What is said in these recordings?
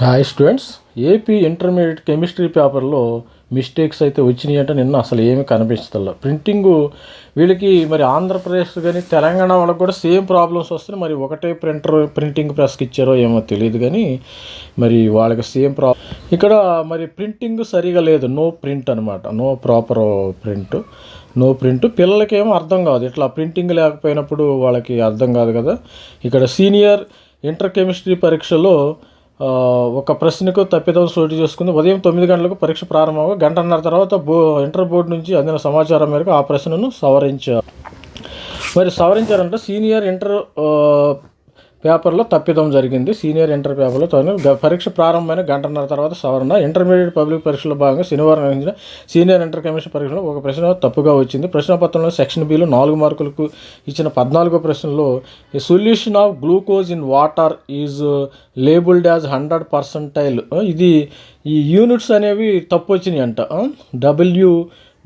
Hi students AP intermediate chemistry పేపర్లో mistakes అయితే వచ్చినాయి అంటే నిన్న అసలు ఏమి కనిపించదు ప్రింటింగు వీళ్ళకి మరి ఆంధ్రప్రదేశ్ కానీ తెలంగాణ వాళ్ళకి కూడా సేమ్ ప్రాబ్లమ్స్ వస్తున్నాయి. మరి ఒకటే ప్రింటర్ ప్రింటింగ్ ప్రెస్కి ఇచ్చారో ఏమో తెలియదు కానీ మరి వాళ్ళకి సేమ్ ప్రా ఇక్కడ మరి ప్రింటింగ్ సరిగా లేదు. నో ప్రింట్ అనమాట no proper print. No print. పిల్లలకేమో అర్థం కాదు. ఇట్లా ప్రింటింగ్ లేకపోయినప్పుడు వాళ్ళకి అర్థం కాదు కదా. ఇక్కడ సీనియర్ ఇంటర్ కెమిస్ట్రీ పరీక్షలో ఒక ప్రశ్నకు తప్పిదం చోటు చేసుకుంది. ఉదయం తొమ్మిది గంటలకు పరీక్ష ప్రారంభంగా గంటన్నర తర్వాత బో ఇంటర్ బోర్డు నుంచి అందిన సమాచారం మేరకు ఆ ప్రశ్నను సవరించారు. మరి సవరించారంటే సీనియర్ ఇంటర్ పేపర్లో తప్పిదం జరిగింది. సీనియర్ ఇంటర్ పేపర్లో తను పరీక్ష ప్రారంభమైన గంటన్నర తర్వాత సవరణ. ఇంటర్మీడియట్ పబ్లిక్ పరీక్షలో భాగంగా శనివారం నిర్వహించిన సీనియర్ ఇంటర్ కమిషన్ పరీక్షలో ఒక ప్రశ్న తప్పుగా వచ్చింది. ప్రశ్నపత్రంలో సెక్షన్ బిలో నాలుగు మార్కులకు ఇచ్చిన పద్నాలుగో ప్రశ్నలో ఈ solution of glucose in water is labelled as hundred percentile ఇది ఈ యూనిట్స్ అనేవి తప్పు వచ్చినాయి అంట డబ్ల్యూ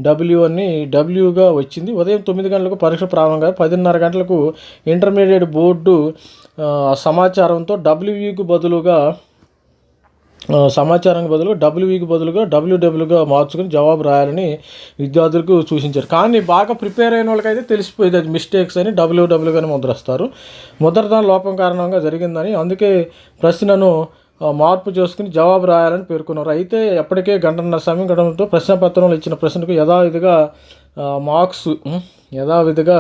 డబ్ల్యూ అని డబ్ల్యూగా వచ్చింది. ఉదయం తొమ్మిది గంటలకు పరీక్ష ప్రారంభంగా పదిన్నర గంటలకు ఇంటర్మీడియట్ బోర్డు సమాచారంతో డబ్ల్యూఈకు బదులుగా సమాచారానికి బదులుగా డబ్ల్యూఈకి బదులుగా డబ్ల్యూడబ్ల్యూగా మార్చుకుని జవాబు రాయాలని విద్యార్థులకు సూచించారు. కానీ బాగా ప్రిపేర్ అయిన వాళ్ళకైతే తెలిసిపోయింది అది మిస్టేక్స్ అని డబ్ల్యూడబ్ల్యూగానే ముద్రస్తారు. ముద్రదాన లోపం కారణంగా జరిగిందని అందుకే ప్రశ్నను మార్పు చేసుకుని జవాబు రాయాలని పేర్కొన్నారు. అయితే ఎప్పటికే గంటన్నర సమయం గడవడంతో ప్రశ్నపత్రంలో ఇచ్చిన ప్రశ్నకు యథావిధిగా మార్క్స్ యథావిధిగా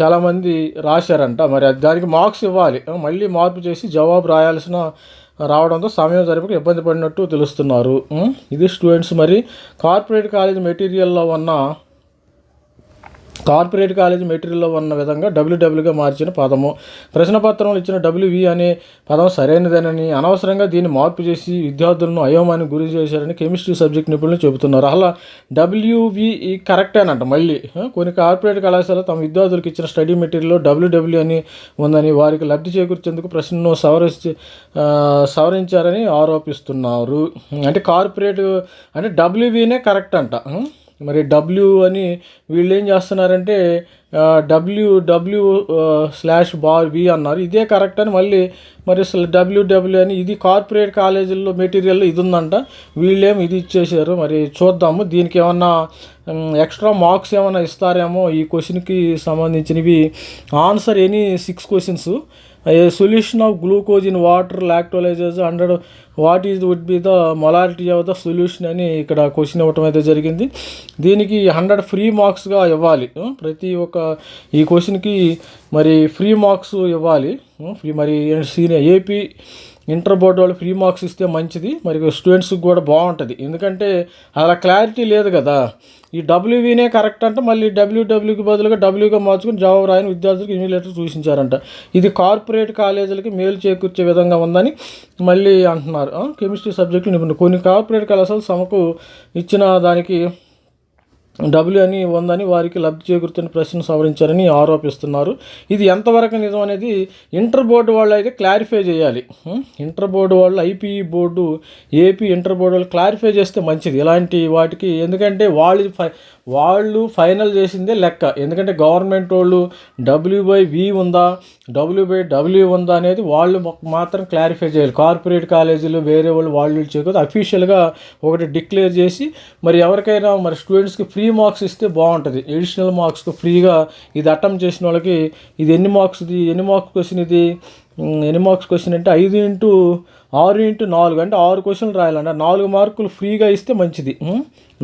చాలామంది రాశారంట. మరి అది దానికి మార్క్స్ ఇవ్వాలి. మళ్ళీ మార్పు చేసి జవాబు రాయాల్సిన రావడంతో సమయం జరిపక ఇబ్బంది పడినట్టు తెలుస్తున్నారు. ఇది స్టూడెంట్స్ మరి. కార్పొరేట్ కాలేజ్ మెటీరియల్లో ఉన్న కార్పొరేట్ కాలేజ్ మెటీరియల్లో ఉన్న విధంగా డబ్ల్యూడబ్ల్యూగా మార్చిన పదము. ప్రశ్నపత్రంలో ఇచ్చిన డబ్ల్యూవి అనే పదం సరైనదేనని అనవసరంగా దీన్ని మార్పు చేసి విద్యార్థులను అయోమానికి గురి చేశారని కెమిస్ట్రీ సబ్జెక్ట్ నిపుణులు చెబుతున్నారు. అలా డబ్ల్యూవి కరెక్టేనంట మళ్ళీ. కొన్ని కార్పొరేట్ కళాశాల తమ విద్యార్థులకు ఇచ్చిన స్టడీ మెటీరియల్లో డబ్ల్యూడబ్ల్యూ అని ఉందని వారికి లబ్ధి చేకూర్చేందుకు ప్రశ్నను సవరించి సవరించారని ఆరోపిస్తున్నారు. అంటే కార్పొరేట్ అంటే డబ్ల్యూవీనే కరెక్ట్ అంట. మరి డబ్ల్యూ అని వీళ్ళు ఏం చేస్తున్నారంటే W W slash bar V అన్నారు. ఇదే కరెక్ట్ అని మళ్ళీ మరి అసలు డబ్ల్యూ డబ్ల్యూ అని ఇది కార్పొరేట్ కాలేజీల్లో మెటీరియల్లో ఇది ఉందంట. వీళ్ళేం ఇది ఇచ్చేసారు మరి చూద్దాము. దీనికి ఏమన్నా ఎక్స్ట్రా మార్క్స్ ఏమైనా ఇస్తారేమో ఈ క్వశ్చన్కి సంబంధించినవి. Answer any six questions a solution of glucose in water లాక్టోలైజర్స్ hundred what is would be the molarity of the solution అని ఇక్కడ క్వశ్చన్ ఇవ్వటం అయితే జరిగింది. దీనికి హండ్రెడ్ ఫ్రీ మార్క్స్గా ఇవ్వాలి. ప్రతి ఒక్క ఈ క్వశ్చన్కి మరి ఫ్రీ మార్క్స్ ఇవ్వాలి. ఫ్రీ మరి సీనియర్ ఏపీ ఇంటర్ బోర్డు వాళ్ళు ఫ్రీ మార్క్స్ ఇస్తే మంచిది. మరి స్టూడెంట్స్కి కూడా బాగుంటుంది. ఎందుకంటే అలా క్లారిటీ లేదు కదా. ఈ డబ్ల్యూవీనే కరెక్ట్ అంటే మళ్ళీ డబ్ల్యూడబ్ల్యూకి బదులుగా డబ్ల్యూగా మార్చుకుని జవాబు రాయని విద్యార్థులకు ఇమెయిల్ లెటర్ సూచించారంట. ఇది కార్పొరేట్ కాలేజీలకి మేలు చేకూర్చే విధంగా ఉందని మళ్ళీ అంటున్నారు. కెమిస్ట్రీ సబ్జెక్టు నిపుణులు. కొన్ని కార్పొరేట్ కళాశాలలు సమకు ఇచ్చిన దానికి డబ్ల్యూ అని ఉందని వారికి లబ్ధి చేకూరుతున్న ప్రశ్న సవరించారని ఆరోపిస్తున్నారు. ఇది ఎంతవరకు నిజం అనేది ఇంటర్ బోర్డు వాళ్ళు అయితే క్లారిఫై చేయాలి. ఇంటర్ బోర్డు వాళ్ళు IPE board AP inter board వాళ్ళు క్లారిఫై చేస్తే మంచిది. ఇలాంటి వాటికి ఎందుకంటే వాళ్ళు ఫై వాళ్ళు ఫైనల్ చేసిందే లెక్క. ఎందుకంటే గవర్నమెంట్ వాళ్ళు డబ్ల్యూ బై వి ఉందా డబ్ల్యూ బై డబ్ల్యూ ఉందా అనేది వాళ్ళు మాత్రం క్లారిఫై చేయాలి. కార్పొరేట్ కాలేజీలు వేరే వాళ్ళు వాళ్ళు చేయకూడదు అఫీషియల్గా ఒకటి డిక్లేర్ చేసి మరి ఎవరికైనా మరి స్టూడెంట్స్కి ఫ్రీ ఫ్రీ మార్క్స్ ఇస్తే బాగుంటుంది. ఎడిషనల్ మార్క్స్ ఫ్రీగా ఇది అటెంప్ట్ చేసిన వాళ్ళకి ఇది ఎన్ని మార్క్స్ ఇది ఎన్ని మార్క్స్ క్వశ్చన్ ఇది? ఎన్ని మార్క్స్ క్వశ్చన్ అంటే ఐదు ఇంటూ ఆరు ఇంటూ నాలుగు. అంటే ఆరు క్వశ్చన్లు రాయాలంటే. నాలుగు మార్కులు ఫ్రీగా ఇస్తే మంచిది.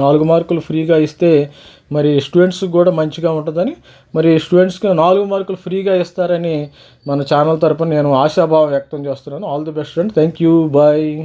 నాలుగు మార్కులు ఫ్రీగా ఇస్తే మరి స్టూడెంట్స్కి కూడా మంచిగా ఉంటుందని మరి స్టూడెంట్స్కి నాలుగు మార్కులు ఫ్రీగా ఇస్తారని మన ఛానల్ తరపున నేను ఆశాభావం వ్యక్తం చేస్తున్నాను. All the best friend thank you bye